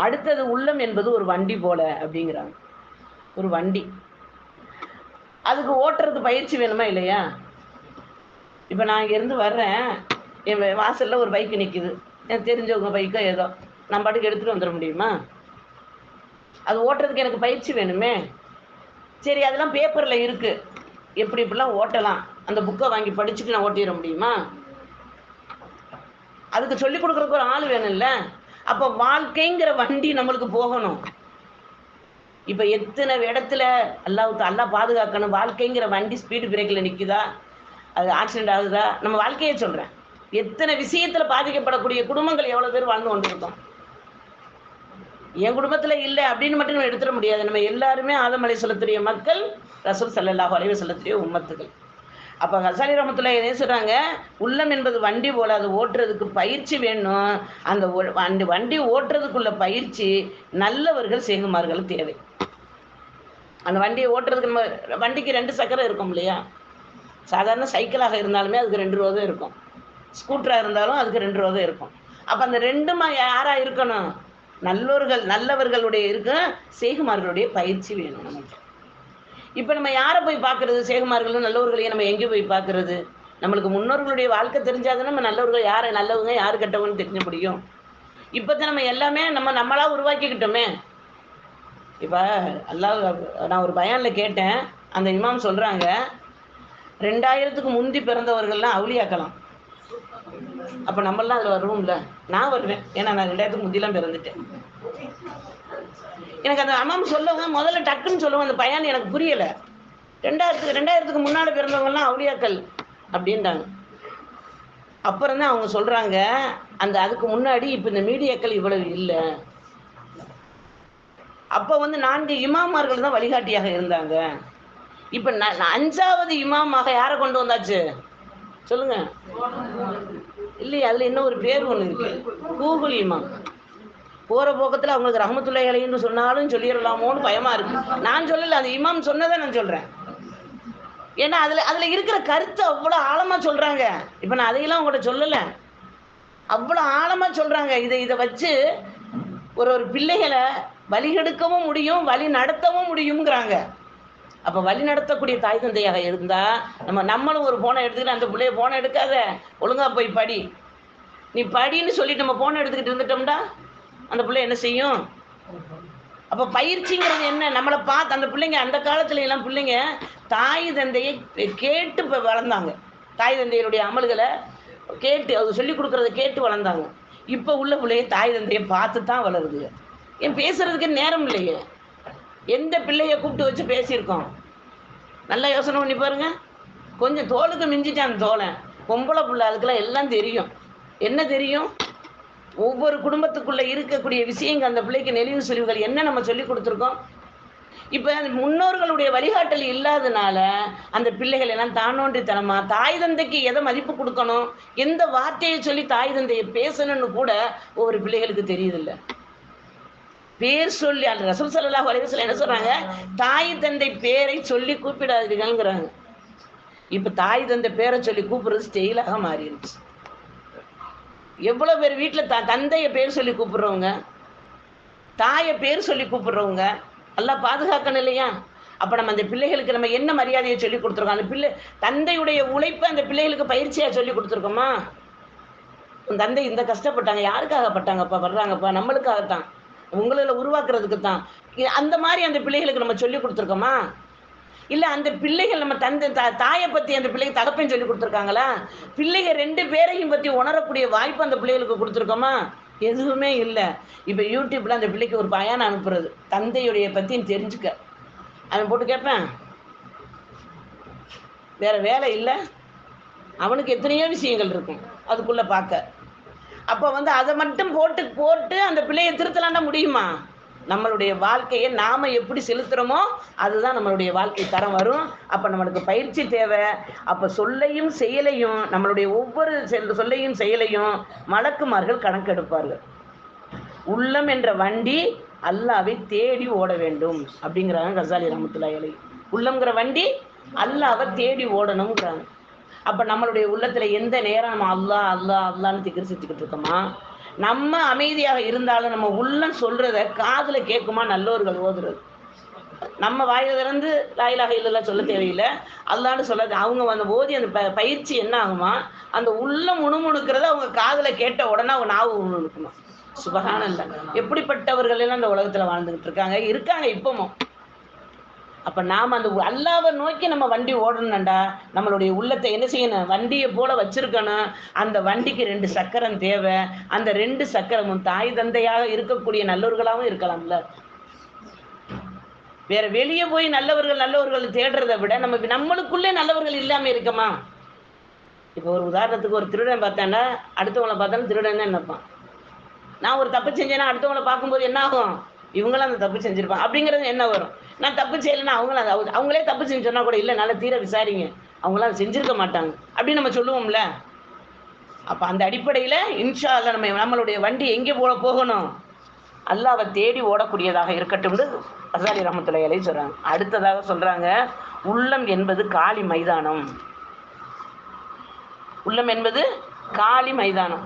அடுத்தது உள்ளம் என்பது ஒரு வண்டி போல அப்படிங்கிறாங்க. ஒரு வண்டி. அதுக்கு ஓட்டுறதுக்கு பயிற்சி வேணுமா இல்லையா? இப்போ நான் இங்கேருந்து வர்றேன். என் வாசலில் ஒரு பைக் நிற்கிது எனக்கு தெரிஞ்சவங்க பைக்கோ ஏதோ. நான் பாட்டுக்கு எடுத்துகிட்டு வந்துட முடியுமா? அது ஓட்டுறதுக்கு எனக்கு பயிற்சி வேணுமே. சரி அதெல்லாம் பேப்பரில் இருக்குது எப்படி இப்படிலாம் ஓட்டலாம். அந்த புக்கை வாங்கி படிச்சுட்டு நான் ஓட்டிட முடியுமா? அதுக்கு சொல்லி கொடுக்குறதுக்கு ஒரு ஆள் வேணும்ல. அப்போ வாழ்க்கைங்கிற வண்டி நம்மளுக்கு போகணும். இப்போ எத்தனை இடத்துல அல்லாஹ் அல்லா பாதுகாக்கணும். வாழ்க்கைங்கிற வண்டி ஸ்பீடு பிரேக்கில் நிற்குதா அது ஆக்சிடென்ட் ஆகுதா? நம்ம வாழ்க்கையே சொல்கிறேன் எத்தனை விஷயத்துல பாதிக்கப்படக்கூடிய குடும்பங்கள் எவ்வளோ பேர் வாழ்ந்து கொண்டிருக்கோம்? என் குடும்பத்தில் இல்லை அப்படின்னு மட்டும் நம்ம எடுத்துட முடியாது. நம்ம எல்லாருமே ஆதமலை செலுத்துடைய மக்கள் ரசூல் சல்லல்லாஹு அலைஹி செலுத்துடைய உம்மத்துகள் அப்போ ஹசானி ரமத்துல என்ன சொல்கிறாங்க உள்ளம் என்பது வண்டி போல் அது ஓட்டுறதுக்கு பயிற்சி வேணும். அந்த வண்டி வண்டி ஓட்டுறதுக்குள்ள பயிற்சி நல்லவர்கள் சேகுமார்கள் தேவை. அந்த வண்டியை ஓட்டுறதுக்கு நம்ம வண்டிக்கு ரெண்டு சக்கரம் இருக்கும் இல்லையா? சாதாரண சைக்கிளாக இருந்தாலுமே அதுக்கு ரெண்டு ரூபா தான் இருக்கும். ஸ்கூட்டராக இருந்தாலும் அதுக்கு ரெண்டு ரூபா தான் இருக்கும். அப்போ அந்த ரெண்டுமா யாராக இருக்கணும்? நல்லோர்கள் நல்லவர்களுடைய இருக்க சேகுமார்களுடைய பயிற்சி வேணும் நமக்கு. இப்போ நம்ம யாரை போய் பார்க்கறது? சேகுமார்களும் நல்லவர்களையும் நம்ம எங்கே போய் பார்க்கறது? நம்மளுக்கு முன்னோர்களுடைய வாழ்க்கை தெரிஞ்சாதான் நம்ம நல்லவர்கள் யார் நல்லவங்க யார் கெட்டவங்கன்னு தெரிஞ்ச முடியும். இப்போ தான் நம்ம எல்லாமே நம்ம நம்மளாக உருவாக்கிக்கிட்டோமே. இப்போ அல்லாஹ் நான் ஒரு பயானில் கேட்டேன். அந்த இமாம் சொல்கிறாங்க ரெண்டாயிரத்துக்கு முந்தி பிறந்தவர்கள்லாம் அவுளியாக்கலாம். அப்போ நம்மளாம் அதில் வருவோம்ல. நான் வருவேன். ஏன்னா நான் ரெண்டாயிரத்துக்கு முந்திலாம் பிறந்துட்டேன். எனக்கு அந்த அம்மாம் சொல்லவங்க முதல்ல டக்குன்னு சொல்லுவோம் அந்த பையன் எனக்கு புரியலை. ரெண்டாயிரத்துக்கு ரெண்டாயிரத்துக்கு முன்னாடி பிறந்தவங்கலாம் அவுளியாக்கள் அப்படின்றாங்க. அப்புறம் தான் அவங்க சொல்கிறாங்க அந்த அதுக்கு முன்னாடி இப்போ இந்த மீடியாக்கள் இவ்வளவு இல்லை. அப்போ வந்து நான்கு இமாமார்கள் தான் வழிகாட்டியாக இருந்தாங்க. இப்போ ந- அஞ்சாவது இமாமாக யாரை கொண்டு வந்தாச்சு? சொல்லுங்க. இல்லையா அதில் இன்னும் ஒரு பேர் ஒன்று இருக்கு. கூகுள் இமாம். போற போக்கத்தில் அவங்களுக்கு ரஹமத்துல்லா இலைன்னு சொன்னாலும் சொல்லிடலாமோன்னு பயமா இருக்கு. நான் சொல்லலை அந்த இமாம் சொன்னதை நான் சொல்கிறேன் ஏன்னா அதில் அதில் இருக்கிற கருத்து அவ்வளோ ஆழமாக சொல்கிறாங்க இப்போ நான் அதையெல்லாம் உங்கள்கிட்ட சொல்லலை. அவ்வளோ ஆழமாக சொல்கிறாங்க இதை இதை வச்சு ஒரு ஒரு பிள்ளைகளை வழிகெடுக்கவும் முடியும் வழி நடத்தவும் முடியுங்கிறாங்க அப்போ வழி நடத்தக்கூடிய தாய் தந்தையாக இருந்தால் நம்ம நம்மளும் ஒரு ஃபோனை எடுத்துக்கிட்டு அந்த பிள்ளைய ஃபோனை எடுக்காத. ஒழுங்கா போய் படி. நீ படின்னு சொல்லிட்டு நம்ம ஃபோனை எடுத்துக்கிட்டு இருந்துட்டோம்டா. அந்த பிள்ளை என்ன செய்யும்? அப்போ பயிற்சிங்கிறது என்ன? நம்மளை பார்த்து அந்த பிள்ளைங்க அந்த காலத்துல எல்லாம் பிள்ளைங்க தாய் தந்தையை கேட்டு இப்போ வளர்ந்தாங்க. தாய் தந்தையருடைய அமல்களை கேட்டு அது சொல்லி கொடுக்குறத கேட்டு வளர்ந்தாங்க. இப்போ உள்ள பிள்ளைய தாய் தந்தையை பார்த்து தான் வளருது. ஏன் பேசுறதுக்கு நேரம் இல்லையே. எந்த பிள்ளைய கூப்பிட்டு வச்சு பேசியிருக்கோம்? நல்லா யோசனை பண்ணி பாருங்க. கொஞ்சம் தோலுக்கு மிஞ்சிட்டான் தோலை பொம்பளை பிள்ளை அதுக்கெல்லாம் எல்லாம் தெரியும். என்ன தெரியும்? ஒவ்வொரு குடும்பத்துக்குள்ள இருக்கக்கூடிய விஷயங்கள் அந்த பிள்ளைக்கு நெளிவு சுழிவுகள் என்ன நம்ம சொல்லி கொடுத்துருக்கோம்? இப்போ முன்னோர்களுடைய வழிகாட்டல் இல்லாதனால அந்த பிள்ளைகள் எல்லாம் தானோன்றித்தனமா தாய் தந்தைக்கு எதை மதிப்பு கொடுக்கணும்? எந்த வார்த்தையை சொல்லி தாய் தந்தையை பேசணும்னு கூட ஒவ்வொரு பிள்ளைகளுக்கு தெரியுதில்ல. பேர் சொல்லி அந்த ரசம் ஸல்லல்லாஹு அலைஹி என்ன சொல்றாங்க? தாய் தந்தை பேரை சொல்லி கூப்பிடாதீர்கள்ங்கிறாங்க. இப்போ தாய் தந்தை பேரை சொல்லி கூப்பிடுறது ஸ்டெயிலாக மாறிடுச்சு. எவ்வளோ பேர் வீட்டில் த தந்தையை பேர் சொல்லி கூப்பிட்றவங்க தாயை பேர் சொல்லி கூப்பிட்றவங்க எல்லாம் பாதுகாக்கணும் இல்லையா? அப்போ நம்ம அந்த பிள்ளைகளுக்கு நம்ம என்ன மரியாதையை சொல்லி கொடுத்துருக்கோம்? அந்த பிள்ளை தந்தையுடைய உழைப்பு அந்த பிள்ளைகளுக்கு பயிற்சியாக சொல்லி கொடுத்துருக்கோமா? உன் தந்தை இந்த கஷ்டப்பட்டாங்க யாருக்காக பட்டாங்கப்பா வர்றாங்கப்பா நம்மளுக்காகத்தான் உங்களில் உருவாக்குறதுக்கு தான் அந்த மாதிரி அந்த பிள்ளைகளுக்கு நம்ம சொல்லி கொடுத்துருக்கோமா? இல்லை அந்த பிள்ளைகள் நம்ம தந்தை தா தாயை பற்றி அந்த பிள்ளைக்கு தகப்பன் சொல்லி கொடுத்துருக்காங்களா? பிள்ளைகள் ரெண்டு பேரையும் பற்றி உணரக்கூடிய வாய்ப்பு அந்த பிள்ளைகளுக்கு கொடுத்துருக்கோமா? எதுவுமே இல்லை. இப்போ யூடியூப்பில் அந்த பிள்ளைக்கு ஒரு பயான் அனுப்புறது. தந்தையுடைய பற்றியும் தெரிஞ்சுக்க. அவன் போட்டு கேட்பேன். வேற வேலை இல்லை. அவனுக்கு எத்தனையோ விஷயங்கள் இருக்கும். அதுக்குள்ளே பார்க்க. அப்போ வந்து அதை மட்டும் போட்டு போட்டு அந்த பிள்ளையை திருத்தலாம்னா முடியுமா? நம்மளுடைய வாழ்க்கையை நாம் எப்படி செலுத்துகிறோமோ அதுதான் நம்மளுடைய வாழ்க்கை தரம் வரும். அப்போ நம்மளுக்கு பயிற்சி தேவை. அப்போ சொல்லையும் செயலையும் நம்மளுடைய ஒவ்வொரு செல் சொல்லையும் செயலையும் மலக்குமார்கள் கணக்கெடுப்பார்கள். உள்ளம் என்ற வண்டி அல்லாவை தேடி ஓட வேண்டும் அப்படிங்கிறாங்க கசாலி ரமத்துல்லா இலை உள்ளம்ங்கிற வண்டி அல்லாவை தேடி ஓடணுங்கிறாங்க. அப்போ நம்மளுடைய உள்ளத்தில் எந்த நேரம் நம்ம அல்லா அல்லா அல்லான்னு திக்கிரி இருக்கோமா? நம்ம அமைதியாக இருந்தாலும் நம்ம உள்ளம் சொல்றத காதுல கேட்குமா நல்லோர்கள் ஓதுறது. நம்ம வாயில திறந்து லாயிலாக இல்லைல்ல சொல்ல தேவையில்லை. அல்லான்னு சொல்லாது அவங்க அந்த ஓதி அந்த ப பயிற்சி என்ன ஆகுமா? அந்த உள்ள முணுமுணுக்கிறத அவங்க காதுல கேட்ட உடனே அவங்க நாவு முணுமுணுக்குமா சுபகான இல்லை எப்படிப்பட்டவர்கள் எல்லாம் இந்த உலகத்துல வாழ்ந்துகிட்டு இருக்காங்க? இருக்காங்க இப்பமும் அப்ப நாம் அந்த அல்லாவை நோக்கி நம்ம வண்டி ஓடணும்டா. நம்மளுடைய உள்ளத்தை என்ன செய்யணும்? வண்டியை போல வச்சிருக்கணும். அந்த வண்டிக்கு ரெண்டு சக்கரம் தேவை. அந்த ரெண்டு சக்கரமும் தாய் தந்தையாக இருக்கக்கூடிய நல்லவர்களாகவும் இருக்கலாம்ல. வேற வெளியே போய் நல்லவர்கள் நல்லவர்கள் தேடுறதை விட நம்ம நம்மளுக்குள்ளே நல்லவர்கள் இல்லாம இருக்கமா? இப்போ ஒரு உதாரணத்துக்கு ஒரு திருடன் பார்த்தேன்னா அடுத்தவங்கள பார்த்தாலும் திருடன் தான் நினைப்பான். நான் ஒரு தப்பு செஞ்சேன்னா அடுத்தவங்கள பார்க்கும்போது என்ன ஆகும்? இவங்களும் அந்த தப்பு செஞ்சிருப்பாங்க. அப்படிங்கிறது என்ன வரும்? நான் தப்பு செய்யலைன்னா அவங்களும் அதை அவங்களே தப்பு செஞ்சு சொன்னா கூட இல்லை நல்லா தீர விசாரிங்க. அவங்களாம் அதை செஞ்சிருக்க மாட்டாங்க. அப்படின்னு நம்ம சொல்லுவோம்ல? அப்போ அந்த அடிப்படையில் இன்ஷா அல்ல நம்ம நம்மளுடைய வண்டி எங்கே போல போகணும்? அல்லாவை தேடி ஓடக்கூடியதாக இருக்கட்டும்னு அசாலி ரஹமத்துல்லாஹி அலைஹி சொல்கிறாங்க அடுத்ததாக சொல்கிறாங்க உள்ளம் என்பது காளி மைதானம். உள்ளம் என்பது காளி மைதானம்.